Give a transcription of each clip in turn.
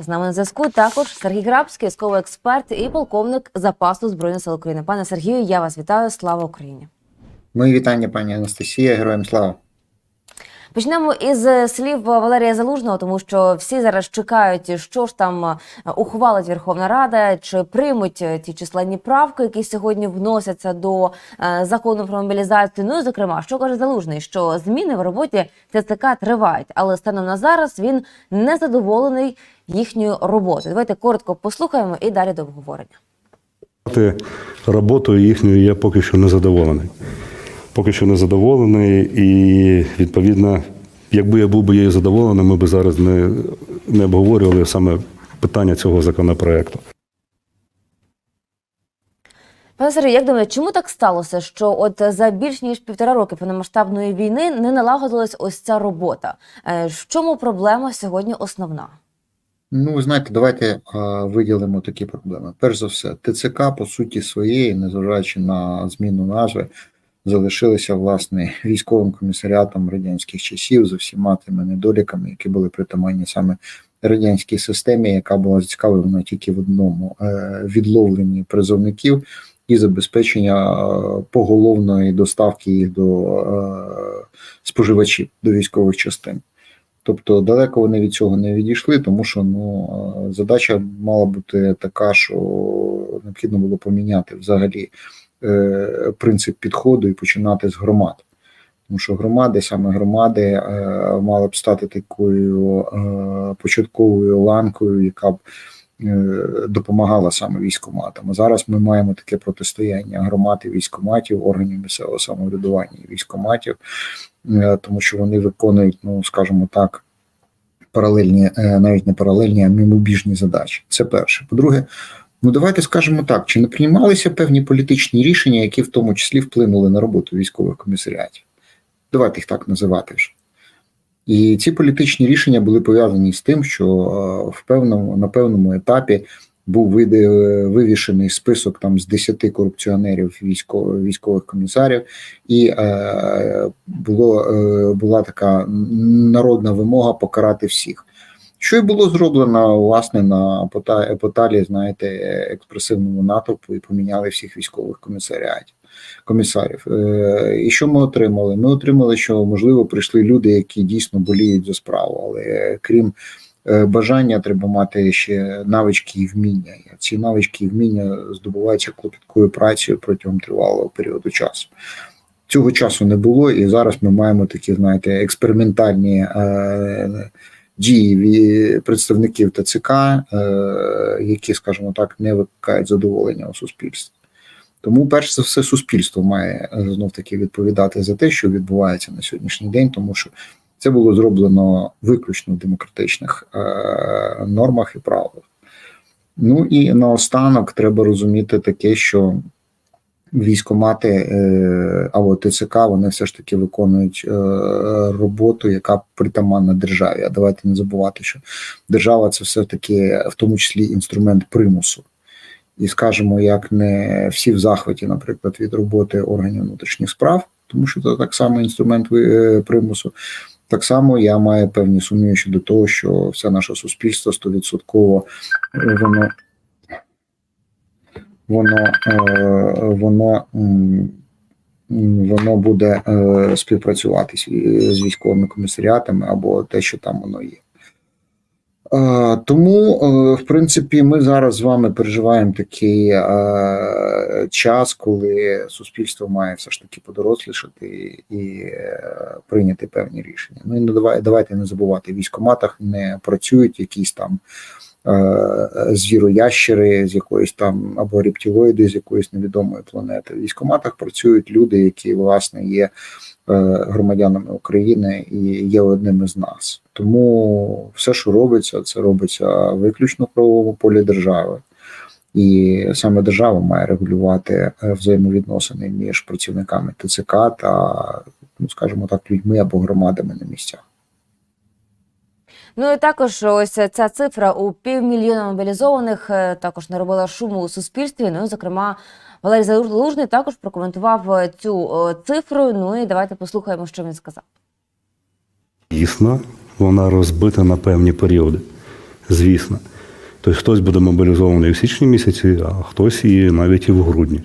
З нами на зв'язку також Сергій Грабський, військовий експерт і полковник запасу збройних сил України. Пане Сергію, я вас вітаю. Слава Україні! Мої вітання, пані Анастасія, героям слава. Почнемо із е, слів Валерія Залужного, тому що всі зараз чекають, що ж там е, ухвалить Верховна Рада, чи приймуть е, ті численні правки, які сьогодні вносяться до е, закону про мобілізацію. Ну і зокрема, що каже Залужний, що зміни в роботі ТЦК тривають, але станом на зараз він не задоволений їхньою роботою. Давайте коротко послухаємо і далі до обговорення. Роботою їхньою я поки що не задоволений. Поки що не задоволений, і відповідно, якби я був би її задоволений, ми б зараз не, не обговорювали саме питання цього законопроекту. Пане Сергію, як думаєте, чому так сталося, що от за більш ніж півтора роки повномасштабної війни не налагодилась ось ця робота? Е, В чому проблема сьогодні основна? Ну, знаєте, давайте виділимо такі проблеми. Перш за все, ТЦК, по суті своєї, незважаючи на зміну назви, залишилися власне військовим комісаріатом радянських часів з усіма тими недоліками, які були притаманні саме радянській системі, яка була зацікавлена тільки в одному е, відловленні призовників і забезпечення е, поголовної доставки їх до е, споживачів, до військових частин. Тобто далеко вони від цього не відійшли, тому що ну задача мала бути така, що необхідно було поміняти взагалі принцип підходу і починати з громад. Тому що громади, саме громади, е, мали б стати такою е, початковою ланкою, яка б е, допомагала саме військоматам. Зараз ми маємо таке протистояння громад і військоматів, органів місцевого самоврядування і військоматів, е, тому що вони виконують, ну скажімо так, паралельні, е, навіть не паралельні, а мимобіжні задачі. Це перше. По-друге, ну давайте скажемо так: чи не приймалися певні політичні рішення, які в тому числі вплинули на роботу військових комісаріатів? Давайте їх так називати вже. І ці політичні рішення були пов'язані з тим, що е, в певному на певному етапі був види, вивішений список там з 10 корупціонерів військових, військових комісарів, і е, було, е, була така народна вимога покарати всіх. Що й було зроблено власне на пота- епоталі, знаєте, експресивному натовпу і поміняли всіх військових комісаріатів комісарів. Е, І що ми отримали? Ми отримали, що можливо прийшли люди, які дійсно боліють за справу, але крім е, бажання, треба мати ще навички і вміння. Ці навички і вміння здобуваються клопіткою працею протягом тривалого періоду часу. Цього часу не було, і зараз ми маємо такі, знаєте, експериментальні е, дії представників ТЦК, е, які, скажімо так, не викликають задоволення у суспільстві. Тому, перш за все, суспільство має знов таки відповідати за те, що відбувається на сьогоднішній день, тому що це було зроблено виключно в демократичних е, нормах і правилах. Ну і наостанок треба розуміти таке, що військомати е, або ТЦК вони все ж таки виконують е, роботу, яка притаманна державі. А давайте не забувати, що держава це все таки в тому числі інструмент примусу. І скажімо, як не всі в захваті, наприклад, від роботи органів внутрішніх справ, тому що це так само інструмент е, примусу. Так само я маю певні сумніви щодо того, що все наше суспільство стовідсотково воно воно, е, воно, воно буде е, співпрацювати з військовими комісаріатами або те, що там воно є. Е, Тому, в принципі, ми зараз з вами переживаємо такий час, коли суспільство має все ж таки подорослішати і прийняти певні рішення. Ну і давайте не забувати, в військоматах не працюють якісь там звіроящери з якоїсь там або рептилоїди з якоїсь невідомої планети. В військоматах працюють люди, які власне є е, громадянами України і є одним із нас. Тому все, що робиться, це робиться виключно в правовому полі держави. І саме держава має регулювати е, взаємовідносини між працівниками ТЦК та, ну скажімо так, людьми або громадами на місцях. Ну і також ось ця цифра у півмільйона мобілізованих е, також наробила шуму у суспільстві. Ну, зокрема, Валерій Залужний також прокоментував е, цю е, цифру. Ну і давайте послухаємо, що він сказав. Дійсно, вона розбита на певні періоди. звісно. Тобто хтось буде мобілізований в січні місяці, а хтось і навіть і в грудні.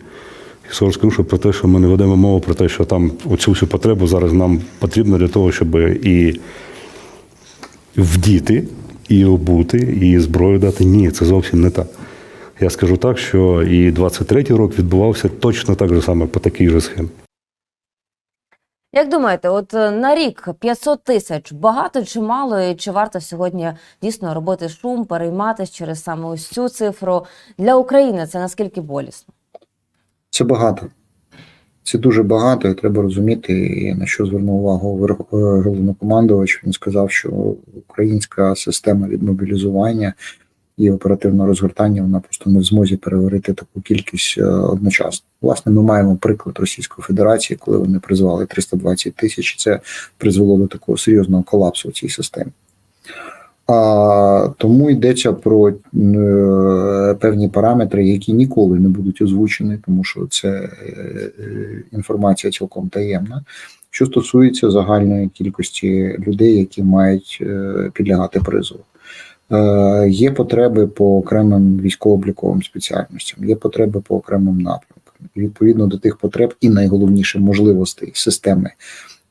І скажу, що про те, що ми не ведемо мову про те, що там оцю всю потребу зараз нам потрібно для того, щоб і вдіти, і обути, і зброю дати. Ні, це зовсім не так. Я скажу так, що і 23-й рік відбувався точно так же саме по такій же схемі. Як думаєте, от е, на рік 500 тисяч багато чи мало, і чи варто сьогодні дійсно робити шум, перейматися через саме ось цю цифру для України? Це наскільки болісно? Це багато. Це дуже багато, і треба розуміти, на що звернув увагу е, головнокомандувач. Він сказав, що українська система відмобілізування і оперативного розгортання вона просто не в змозі переварити таку кількість е, одночасно. Власне, ми маємо приклад Російської Федерації, коли вони призвали 320 тисяч. Це призвело до такого серйозного колапсу в цій системі. А, тому йдеться про е, певні параметри, які ніколи не будуть озвучені, тому що це е, інформація цілком таємна. Що стосується загальної кількості людей, які мають е, підлягати призову. Є потреби по окремим військово-обліковим спеціальностям, є потреби по окремим напрямкам. Відповідно до тих потреб і найголовніше можливостей системи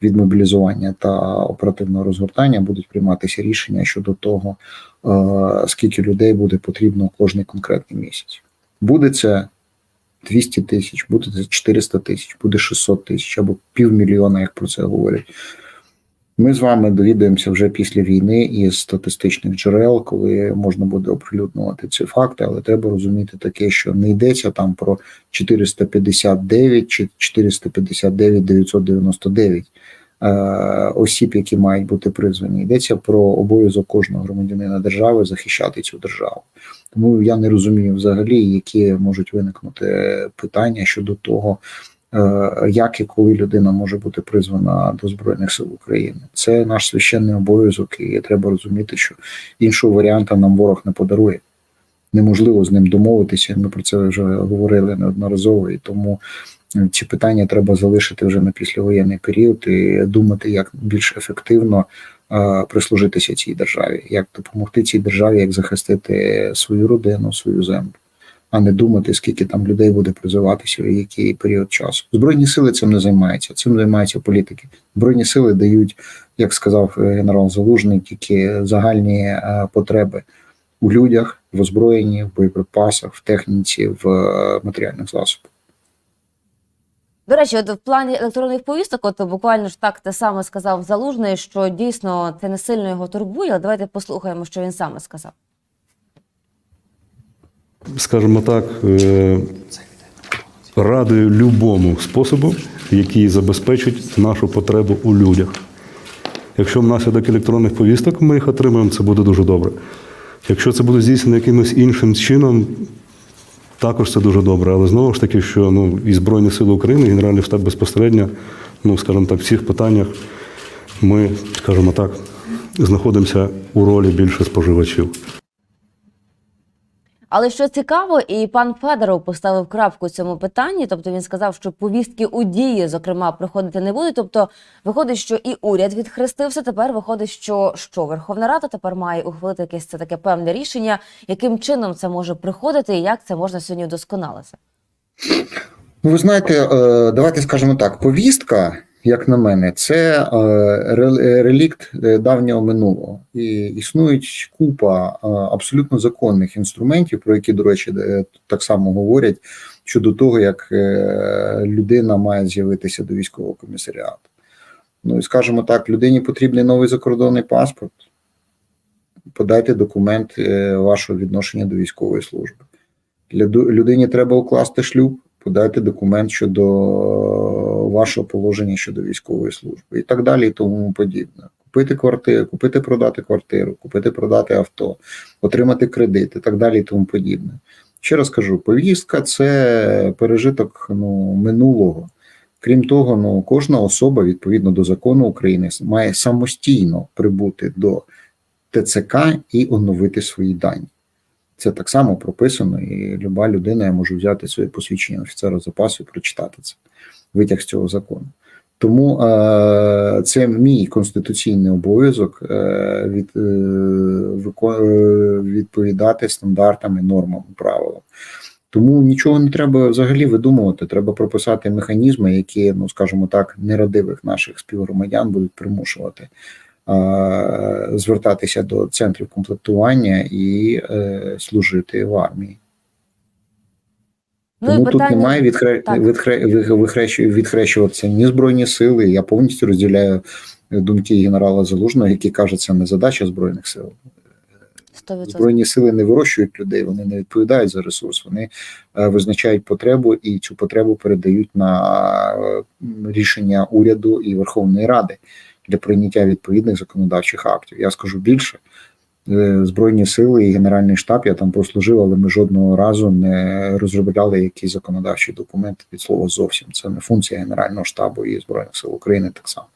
відмобілізування та оперативного розгортання будуть прийматися рішення щодо того, е, скільки людей буде потрібно кожний конкретний місяць. Буде це 200 тисяч, буде це 400 тисяч, буде 600 тисяч або півмільйона, як про це говорять. Ми з вами довідаємося вже після війни із статистичних джерел, коли можна буде оприлюднювати ці факти, але треба розуміти таке, що не йдеться там про 459 чи 459 999 е, осіб, які мають бути призвані. Йдеться про обов'язок кожного громадянина держави захищати цю державу. Тому я не розумію взагалі, які можуть виникнути питання щодо того, як і коли людина може бути призвана до Збройних сил України. Це наш священний обов'язок, і треба розуміти, що іншого варіанта нам ворог не подарує. Неможливо з ним домовитися. Ми про це вже говорили неодноразово, і тому е, ці питання треба залишити вже на післявоєнний період і думати, як більш ефективно е, прислужитися цій державі, як допомогти цій державі, як захистити свою родину, свою землю, а не думати, скільки там людей буде призиватися і який період часу. Збройні сили цим не займаються. Цим займаються політики. Збройні сили дають, як сказав е, генерал Залужний, тільки загальні е, потреби у людях, в озброєнні, в боєприпасах, в техніці, в е, матеріальних засобах. До речі, от в плані електронних повісток, от буквально ж так те саме сказав Залужний, що дійсно це не сильно його турбує. Але давайте послухаємо, що він саме сказав. Скажімо так, е, радою любому способу, який забезпечить нашу потребу у людях. Якщо внаслідок електронних повісток ми їх отримаємо, це буде дуже добре. Якщо це буде здійснено якимось іншим чином, також це дуже добре. Але знову ж таки, що ну, і Збройні Сили України, і Генеральний штаб безпосередньо, ну, скажімо так, в цих питаннях ми, скажімо так, знаходимося у ролі більше споживачів. Але що цікаво, і пан Федоров поставив крапку цьому питанні. Тобто він сказав, що повістки у дії, зокрема, приходити не будуть. Тобто, виходить, що і уряд відхрестився. Тепер виходить, що що Верховна Рада тепер має ухвалити якесь це таке певне рішення, яким чином це може приходити, і як це можна сьогодні вдосконалити. Ну, ви знаєте, е, давайте скажемо так: повістка, як на мене, це е, е, релікт е, давнього минулого. І існують купа абсолютно законних інструментів, про які, до речі, так само говорять щодо того, як людина має з'явитися до військового комісаріату. Ну і скажімо так, людині потрібний новий закордонний паспорт. Подайте документ вашого відношення до військової служби. Людині треба укласти шлюб, подайте документ щодо вашого положення щодо військової служби і так далі, і тому подібне. Купити квартиру, купити продати квартиру, купити продати авто, отримати кредит і так далі, і тому подібне. Ще раз кажу, повістка це пережиток ну, минулого. Крім того, ну кожна особа відповідно до закону України має самостійно прибути до ТЦК і оновити свої дані. Це так само прописано, і люба людина може взяти своє посвідчення офіцера запасу і прочитати це, витяг з цього закону. Тому е, це мій конституційний обов'язок е, від, е, е, відповідати стандартам і нормам правилам. Тому нічого не треба взагалі видумувати. Треба прописати механізми, які, ну скажімо так, нерадивих наших співгромадян будуть примушувати звертатися до центрів комплектування і е, служити в армії. Ну Тому тут питання немає відхре... Так. відхре... відхрещуватися ні збройні сили. Я повністю розділяю думки генерала Залужного, який каже, це не задача збройних сил. 100%. Збройні сили не вирощують людей, вони не відповідають за ресурс. Вони е, визначають потребу і цю потребу передають на е, рішення уряду і Верховної Ради для прийняття відповідних законодавчих актів. Я скажу більше. Е, Збройні сили і Генеральний штаб я там прослужив, але ми жодного разу не розробляли якісь законодавчі документи від слова зовсім. Це не функція Генерального штабу і Збройних сил України так само.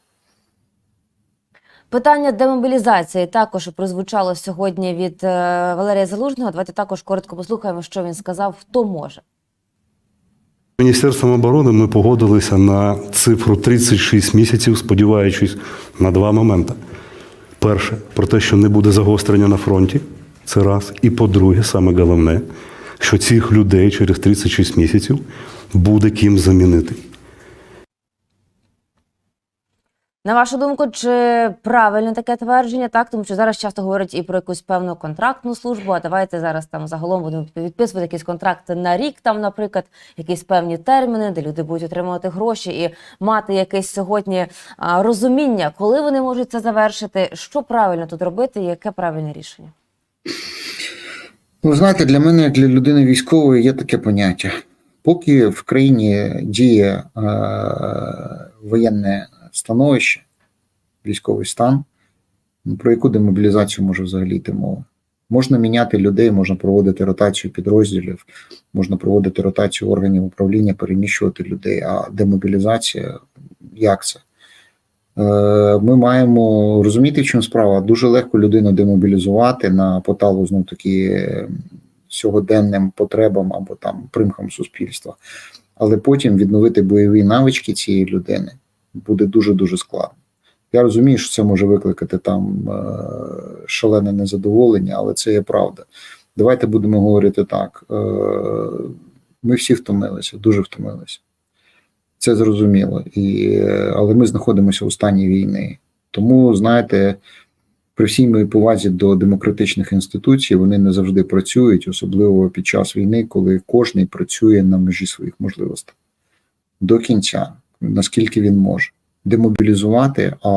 Питання демобілізації також прозвучало сьогодні від е, Валерія Залужного. Давайте також коротко послухаємо, що він сказав. Хто може? Міністерством оборони ми погодилися на цифру 36 місяців, сподіваючись на два моменти. Перше, про те, що не буде загострення на фронті, це раз. І по-друге, саме головне, що цих людей через 36 місяців буде ким замінити. На вашу думку, чи правильне таке твердження? Так, тому що зараз часто говорять і про якусь певну контрактну службу. А давайте зараз там загалом будемо підписувати якісь контракти на рік, там, наприклад, якісь певні терміни, де люди будуть отримувати гроші і мати якесь сьогодні розуміння, коли вони можуть це завершити. Що правильно тут робити, і яке правильне рішення? Ви знаєте, для мене, як для людини військової, є таке поняття. Поки в країні діє е, воєнне становище, військовий стан, ну, про яку демобілізацію може взагалі йти мова? Можна міняти людей, можна проводити ротацію підрозділів, можна проводити ротацію органів управління, переміщувати людей. А демобілізація як це? Е, Ми маємо розуміти, в чому справа. Дуже легко людину демобілізувати на поталу знов таки сьогоденним потребам або там примхам суспільства, але потім відновити бойові навички цієї людини буде дуже дуже складно. Я розумію, що це може викликати там е, шалене незадоволення, але це є правда. Давайте будемо говорити так: е, ми всі втомилися, дуже втомилися. Це зрозуміло, і, але ми знаходимося у стані війни. Тому, знаєте, при всій моїй повазі до демократичних інституцій вони не завжди працюють, особливо під час війни, коли кожен працює на межі своїх можливостей до кінця, наскільки він може. Демобілізувати, а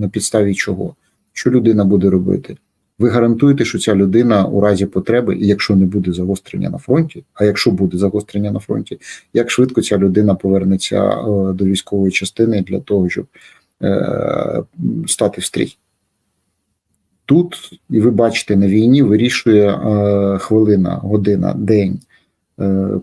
на підставі чого? Що людина буде робити? Ви гарантуєте, що ця людина у разі потреби, і якщо не буде загострення на фронті, а якщо буде загострення на фронті, як швидко ця людина повернеться е, до військової частини для того, щоб е, стати в стрій? Тут, і ви бачите, на війні вирішує е, хвилина, година, день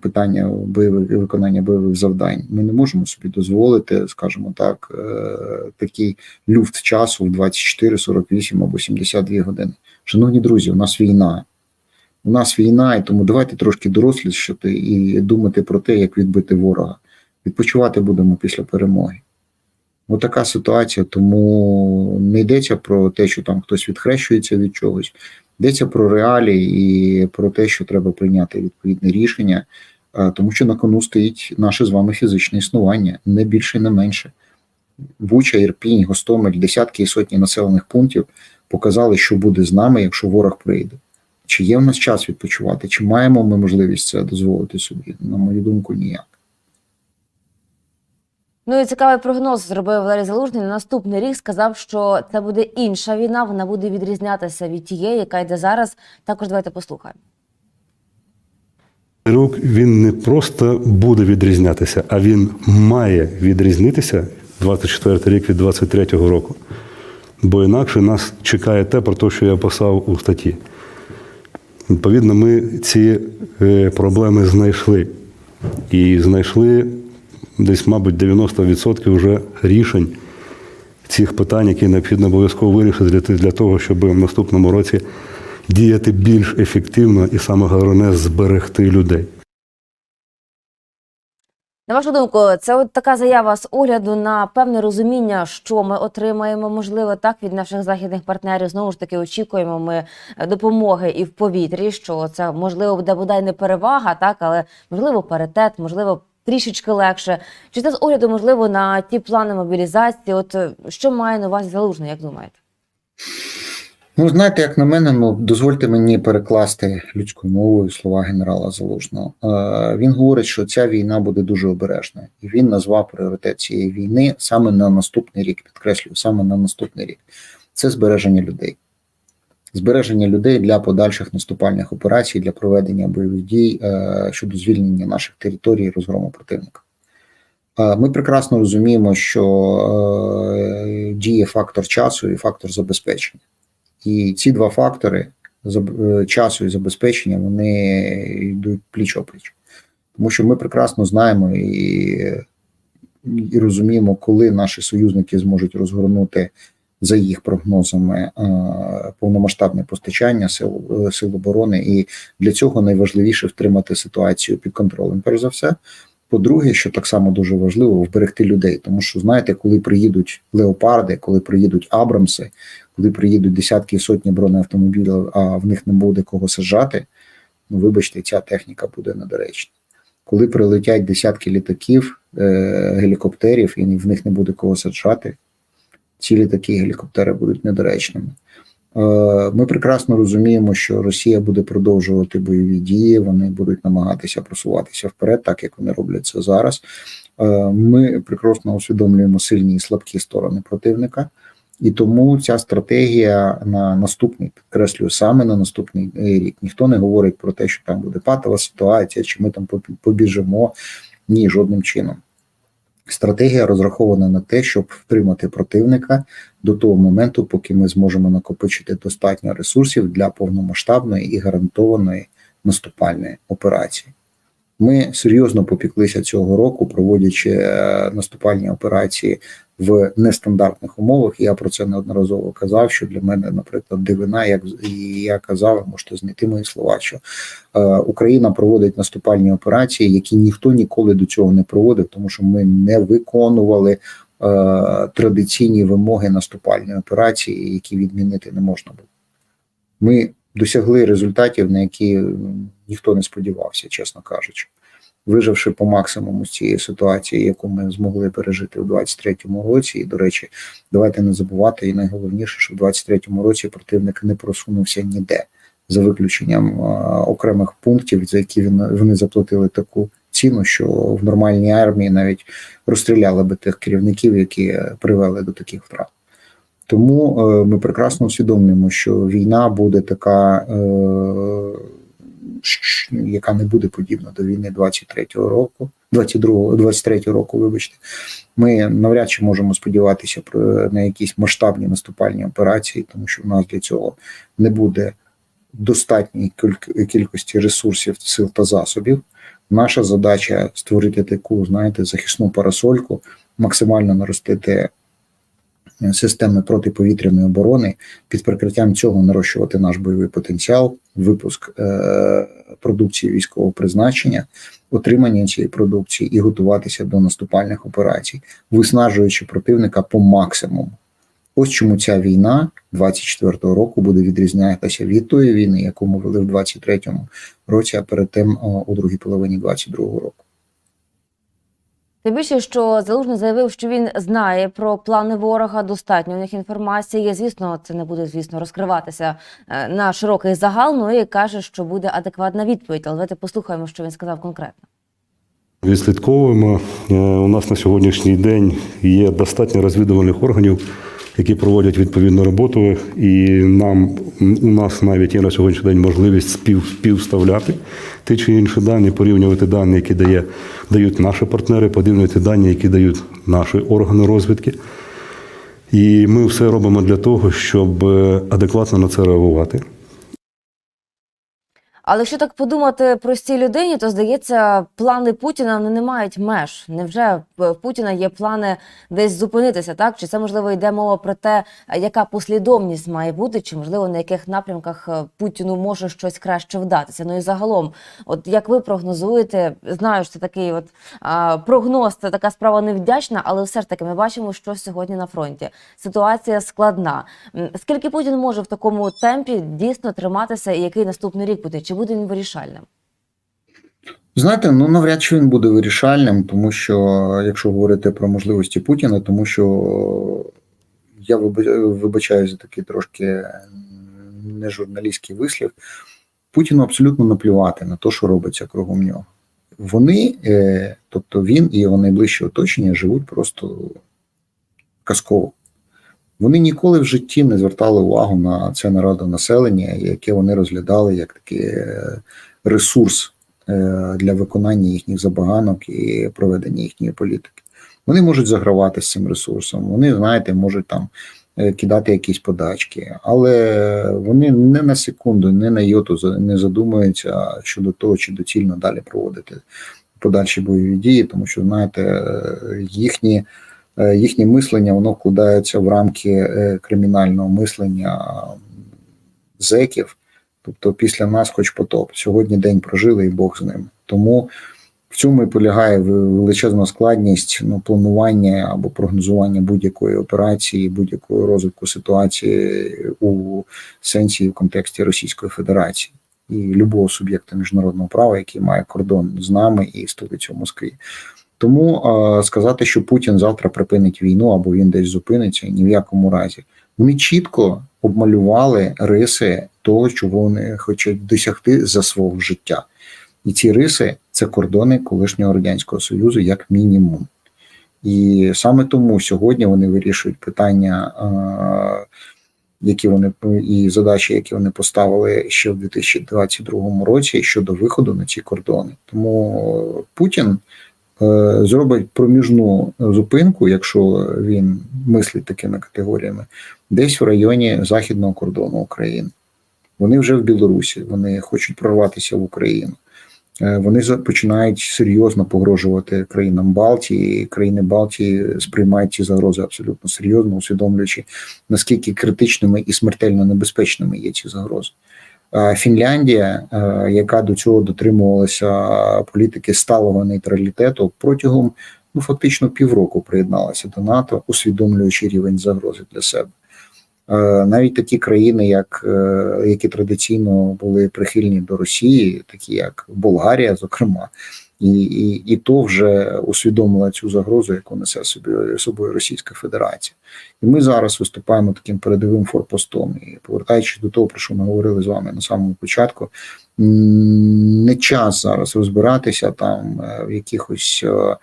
питання бойових виконання бойових завдань. Ми не можемо собі дозволити, скажімо так, е, такий люфт часу в 24, 48 або 72 години. Шановні друзі, у нас війна. У нас війна, і тому давайте трошки дорослішати і думати про те, як відбити ворога. Відпочивати будемо після перемоги. Ось така ситуація, тому не йдеться про те, що там хтось відхрещується від чогось. Йдеться про реалії і про те, що треба прийняти відповідне рішення, тому що на кону стоїть наше з вами фізичне існування, не більше, не менше. Буча, Ірпінь, Гостомель, десятки і сотні населених пунктів показали, що буде з нами, якщо ворог прийде. Чи є в нас час відпочивати, чи маємо ми можливість це дозволити собі? На мою думку, ніяк. Ну і цікавий прогноз зробив Валерій Залужний. На наступний рік сказав, що це буде інша війна. Вона буде відрізнятися від тієї, яка йде зараз. Також давайте послухаємо. Рук він не просто буде відрізнятися, а він має відрізнитися 24 рік від 23 року. Бо інакше нас чекає те, про те, що я писав у статті. Відповідно, ми ці е, проблеми знайшли. І знайшли десь, мабуть, 90% вже рішень цих питань, які необхідно обов'язково вирішити для, того, щоб в наступному році діяти більш ефективно і саме головне зберегти людей. На вашу думку, це от така заява з огляду на певне розуміння, що ми отримаємо, можливо, так від наших західних партнерів. Знову ж таки, очікуємо ми е, допомоги і в повітрі, що це можливо буде бодай не перевага, так але можливо паритет, можливо. Трішечки легше. Чи це з огляду, можливо, на ті плани мобілізації? От е, що має на увазі залужний, як думаєте? Ну, знаєте, як на мене, ну дозвольте мені перекласти людською мовою слова генерала Залужного. Е, він говорить, що ця війна буде дуже обережною, і він назвав пріоритет цієї війни саме на наступний рік. Підкреслюю, саме на наступний рік. Це збереження людей. Збереження людей для подальших наступальних операцій, для проведення бойових дій е, щодо звільнення наших територій розгрому противника. Е, Ми прекрасно розуміємо, що е, діє фактор часу і фактор забезпечення. І ці два фактори часу і забезпечення вони йдуть пліч опліч. Тому що ми прекрасно знаємо і, і розуміємо, коли наші союзники зможуть розгорнути за їх прогнозами е, повномасштабне постачання сил, е, сил оборони. І для цього найважливіше втримати ситуацію під контролем. Перш за все. По-друге, що так само дуже важливо, вберегти людей. Тому що знаєте, коли приїдуть леопарди, коли приїдуть Абрамси, коли приїдуть десятки і сотні бронеавтомобілів, а в них не буде кого саджати, ну вибачте, ця техніка буде недоречна. Коли прилетять десятки літаків, е, гелікоптерів, і в них не буде кого саджати, ці літаки і гелікоптери будуть недоречними. Е, Ми прекрасно розуміємо, що Росія буде продовжувати бойові дії, вони будуть намагатися просуватися вперед, так як вони роблять це зараз. Е, Ми прекрасно усвідомлюємо сильні і слабкі сторони противника. І тому ця стратегія на наступний, підкреслюю, саме на наступний е, рік. Ніхто не говорить про те, що там буде патова ситуація, чи ми там побі- побіжимо. Ні, жодним чином. Стратегія розрахована на те, щоб втримати противника до того моменту, поки ми зможемо накопичити достатньо ресурсів для повномасштабної і гарантованої наступальної операції. Ми серйозно попіклися цього року, проводячи е, наступальні операції в нестандартних умовах. Я про це неодноразово казав. Що для мене, наприклад, дивина, як і я казав, можете знайти мої слова, що е, Україна проводить наступальні операції, які ніхто ніколи до цього не проводив, тому що ми не виконували е, традиційні вимоги наступальної операції, які відмінити не можна було. Ми досягли результатів, на які ніхто не сподівався, чесно кажучи. Виживши по максимуму з цієї ситуації, яку ми змогли пережити у 23-му році. І, до речі, давайте не забувати, і найголовніше, що в 23-му році противник не просунувся ніде, за виключенням а, окремих пунктів, за які він, вони заплатили таку ціну, що в нормальній армії навіть розстріляли би тих керівників, які привели до таких втрат. Тому е, ми прекрасно усвідомлюємо, що війна буде така, е, яка не буде подібна до війни 23-го року, 22-го, 23-го року, вибачте. Ми навряд чи можемо сподіватися про на якісь масштабні наступальні операції, тому що в нас для цього не буде достатньої кіль- кількості ресурсів, сил та засобів. Наша задача створити таку, знаєте, захисну парасольку, максимально наростити системи протиповітряної оборони, під прикриттям цього нарощувати наш бойовий потенціал, випуск е, продукції військового призначення, отримання цієї продукції і готуватися до наступальних операцій, виснажуючи противника по максимуму. Ось чому ця війна 24-го року буде відрізнятися від тої війни, яку ми вели в 23-му році, а перед тим о, у другій половині 22-го року. Тим більше, що залужний заявив, що він знає про плани ворога, достатньо у них інформації. Звісно, це не буде, звісно, розкриватися е, на широкий загал. Ну і каже, що буде адекватна відповідь. Але давайте послухаємо, що він сказав конкретно. Відслідковуємо. Е, У нас на сьогоднішній день є достатньо розвідувальних органів, які проводять відповідну роботу, і нам у нас навіть є на сьогоднішній день можливість спів, співставляти ті чи інші дані, порівнювати дані, які дає, дають наші партнери, порівнювати дані, які дають наші органи розвідки. І ми все робимо для того, щоб е, адекватно на це реагувати. Але якщо так подумати простій людині, то здається, плани Путіна не мають меж. Невже в Путіна є плани десь зупинитися? Так чи це можливо йде мова про те, яка послідовність має бути, чи можливо на яких напрямках е, Путіну може щось краще вдатися? Ну і загалом, от як ви прогнозуєте, знаю, що це такий от а, прогноз, це така справа невдячна, але все ж таки ми бачимо, що сьогодні на фронті. Ситуація складна. Скільки Путін може в такому темпі дійсно триматися, і який наступний рік буде? Чи буде він вирішальним? Знаєте, ну навряд чи він буде вирішальним, тому що якщо говорити про можливості Путіна, тому що я вибачаю за такий трошки не журналістський вислів. Путіну абсолютно наплювати на те, що робиться кругом нього. Вони, е, тобто він і його найближче оточення, живуть просто казково. Вони ніколи в житті не звертали увагу на це народонаселення, яке вони розглядали як такий е, ресурс е, для виконання їхніх забаганок і проведення їхньої політики. Вони можуть загравати з цим ресурсом. Вони, знаєте, можуть там е, кидати якісь подачки, але вони не на секунду, не на йоту не задумуються щодо того, чи доцільно далі проводити подальші бойові дії, тому що знаєте, їхні. Е, Їхнє мислення воно вкладається в рамки е, кримінального мислення зеків, тобто після нас хоч потоп. Сьогодні день прожили і Бог з ним. Тому в цьому і полягає величезна складність ну, планування або прогнозування будь-якої операції, будь-якого розвитку ситуації у сенсі і в контексті Російської Федерації і любого суб'єкта міжнародного права, який має кордон з нами і столицю Москві. Тому е, сказати, що Путін завтра припинить війну або він десь зупиниться, ні в якому разі. Вони чітко обмалювали риси того, чого вони хочуть досягти за свого життя. І ці риси це кордони колишнього радянського союзу, як мінімум. І саме тому сьогодні вони вирішують питання, які вони і задачі, які вони поставили ще в 2022 році щодо виходу на ці кордони. Тому Путін зробить проміжну зупинку, якщо він мислить такими категоріями, десь в районі західного кордону України. Вони вже в Білорусі, вони хочуть прорватися в Україну. Е, Вони починають серйозно погрожувати країнам Балтії. Країни Балтії сприймають ці загрози абсолютно серйозно, усвідомлюючи наскільки критичними і смертельно небезпечними є ці загрози. Е, Фінляндія, е, яка до цього дотримувалася політики сталого нейтралітету, протягом ну фактично півроку приєдналася до НАТО, усвідомлюючи рівень загрози для себе. Е, Навіть такі країни, як які традиційно були прихильні до Росії, такі як Болгарія, зокрема, і, і, і то вже усвідомила цю загрозу, яку несе собі собою Російська Федерація. І ми зараз виступаємо таким передовим форпостом. І повертаючись до того, про що ми говорили з вами на самому початку, не час зараз розбиратися там е, в якихось. е,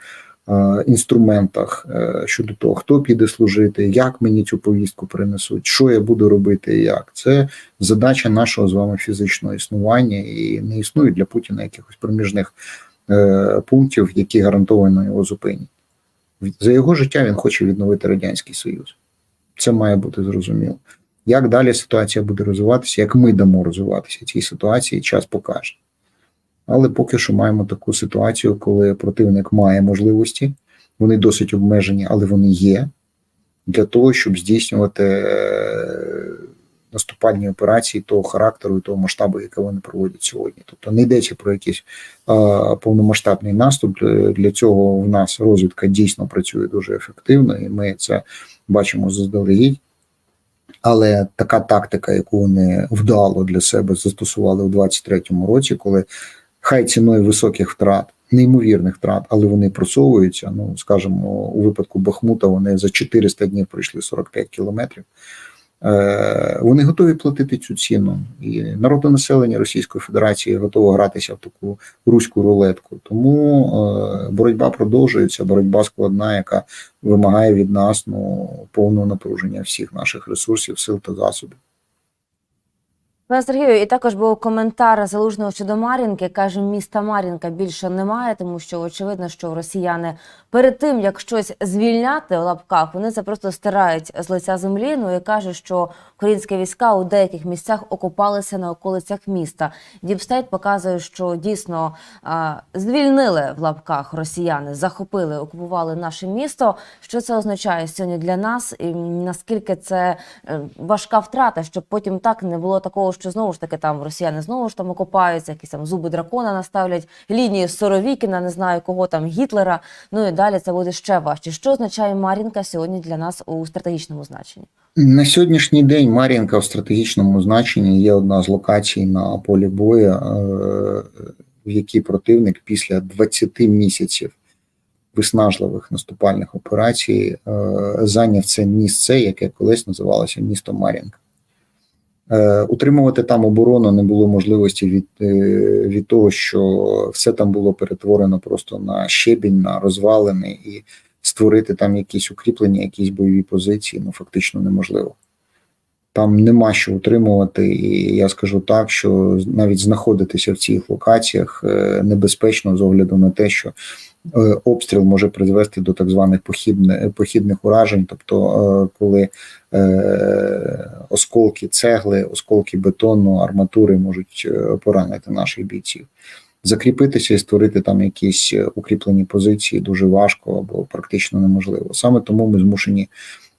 е, Інструментах щодо того, хто піде служити, як мені цю повістку принесуть, що я буду робити і як. Це задача нашого з вами фізичного існування, і не існує для Путіна якихось проміжних пунктів, які гарантовано його зупинять. За його життя він хоче відновити Радянський Союз. Це має бути зрозуміло. Як далі ситуація буде розвиватися, як ми дамо розвиватися цій ситуації, час покаже. Але поки що маємо таку ситуацію, коли противник має можливості, вони досить обмежені, але вони є для того, щоб здійснювати е, наступальні операції того характеру і того масштабу, який вони проводять сьогодні. Тобто не йдеться про якийсь повномасштабний наступ. Для- цього в нас розвідка дійсно працює дуже ефективно, і ми це бачимо заздалегідь. Але така тактика, яку вони вдало для себе застосували у 23-му році, коли хай ціною високих втрат, неймовірних втрат, але вони просовуються. Ну скажімо, у випадку Бахмута вони за 400 днів пройшли 45 кілометрів. Е, Вони готові платити цю ціну, і народонаселення Російської Федерації готово гратися в таку руську рулетку. Тому е, боротьба продовжується. Боротьба складна, яка вимагає від нас ну повного напруження всіх наших ресурсів, сил та засобів. Пане Сергію, і також був коментар залужного щодо Мар'їнки. Каже, міста Мар'їнка більше немає, тому що очевидно, що росіяни перед тим як щось звільняти в лапках, вони це просто стирають з лиця землі. Ну і каже, що українські війська у деяких місцях окупалися на околицях міста. Діпстейт показує, що дійсно а, звільнили в лапках росіяни, захопили, окупували наше місто. Що це означає сьогодні для нас? І наскільки це е, важка втрата, щоб потім так не було такого, що знову ж таки там росіяни знову ж там окупаються, якісь там зуби дракона наставлять, лінії Соровікіна, не знаю кого там Гітлера. Ну і далі це буде ще важче. Що означає Мар'їнка сьогодні для нас у стратегічному значенні? На сьогоднішній день Мар'їнка в стратегічному значенні є одна з локацій на полі бою, е, в якій противник після 20 місяців виснажливих наступальних операцій е, зайняв це місце, яке колись називалося місто Мар'їнка. Е, Утримувати там оборону не було можливості від, е, від того, що все там було перетворено просто на щебінь, на розвалини, і створити там якісь укріплення, якісь бойові позиції, ну фактично неможливо. Там нема що утримувати, і я скажу так, що навіть знаходитися в цих локаціях е, небезпечно з огляду на те, що обстріл може призвести до так званих похідне, похідних уражень, тобто е, коли е, осколки цегли, осколки бетону, арматури можуть е, поранити наших бійців. Закріпитися і створити там якісь е, укріплені позиції дуже важко або практично неможливо. Саме тому ми змушені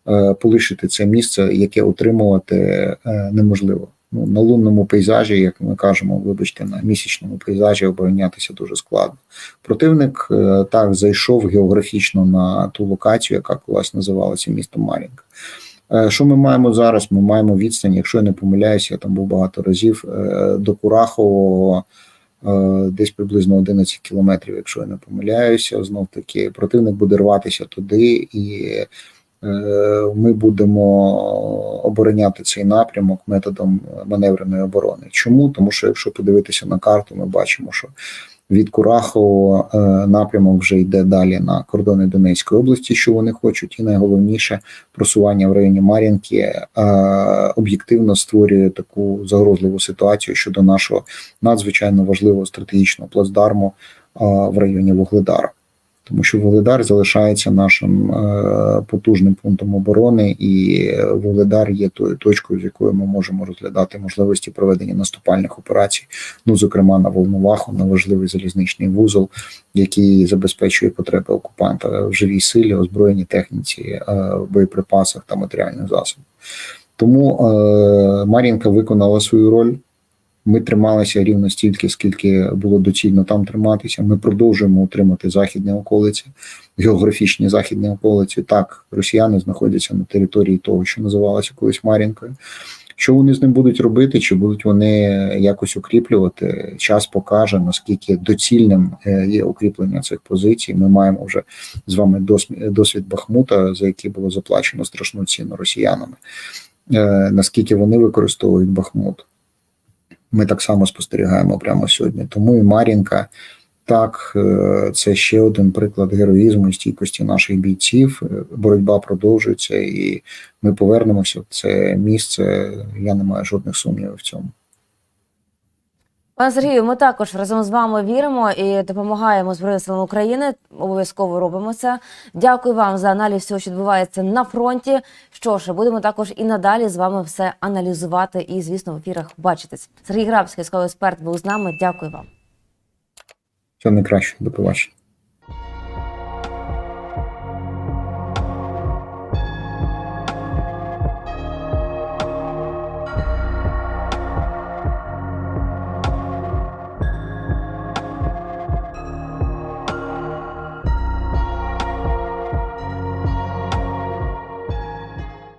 е, полишити це місце, яке утримувати е, неможливо. Ну, на лунному пейзажі, як ми кажемо, вибачте, на місячному пейзажі оборонятися дуже складно. Противник е, так зайшов географічно на ту локацію, яка колись називалася містом Мар'їнка. Е, Що ми маємо зараз? Ми маємо відстань, якщо я не помиляюся, я там був багато разів е, до Курахового. Десь приблизно 11 кілометрів, якщо я не помиляюся, знов таки противник буде рватися туди, і ми будемо обороняти цей напрямок методом маневреної оборони. Чому? Тому що якщо подивитися на карту, ми бачимо, що від Курахового е, напрямок вже йде далі на кордони Донецької області, що вони хочуть, і найголовніше просування в районі Мар'їнки е, об'єктивно створює таку загрозливу ситуацію щодо нашого надзвичайно важливого стратегічного плацдарму е, в районі Вугледара. Тому що Вугледар залишається нашим е, потужним пунктом оборони, і Вугледар є тою точкою, з якою ми можемо розглядати можливості проведення наступальних операцій. Ну, зокрема, на Волноваху, на важливий залізничний вузол, який забезпечує потреби окупанта в живій силі, озброєній техніці, е, боєприпасах та матеріальних засобах. Тому е, Мар'їнка виконала свою роль. Ми трималися рівно стільки, скільки було доцільно там триматися. Ми продовжуємо утримати західні околиці, географічні західні околиці. Так, росіяни знаходяться на території того, що називалося колись Мар'їнкою. Що вони з ним будуть робити, чи будуть вони якось укріплювати? Час покаже наскільки доцільним е, є укріплення цих позицій. Ми маємо вже з вами досвід, досвід Бахмута, за який було заплачено страшну ціну росіянами. Е, Наскільки вони використовують Бахмут? Ми так само спостерігаємо прямо сьогодні. Тому і Мар'їнка, так, е, це ще один приклад героїзму і стійкості наших бійців. Е, Боротьба продовжується, і ми повернемося в це місце. Я не маю жодних сумнівів в цьому. Пане Сергію, ми також разом з вами віримо і допомагаємо Збройним силам України. Обов'язково робимо це. Дякую вам за аналіз всього, що відбувається на фронті. Що ж, будемо також і надалі з вами все аналізувати і, звісно, в ефірах бачитись. Сергій Грабський, військовий експерт, був з нами. Дякую вам. Все найкраще. До побачення.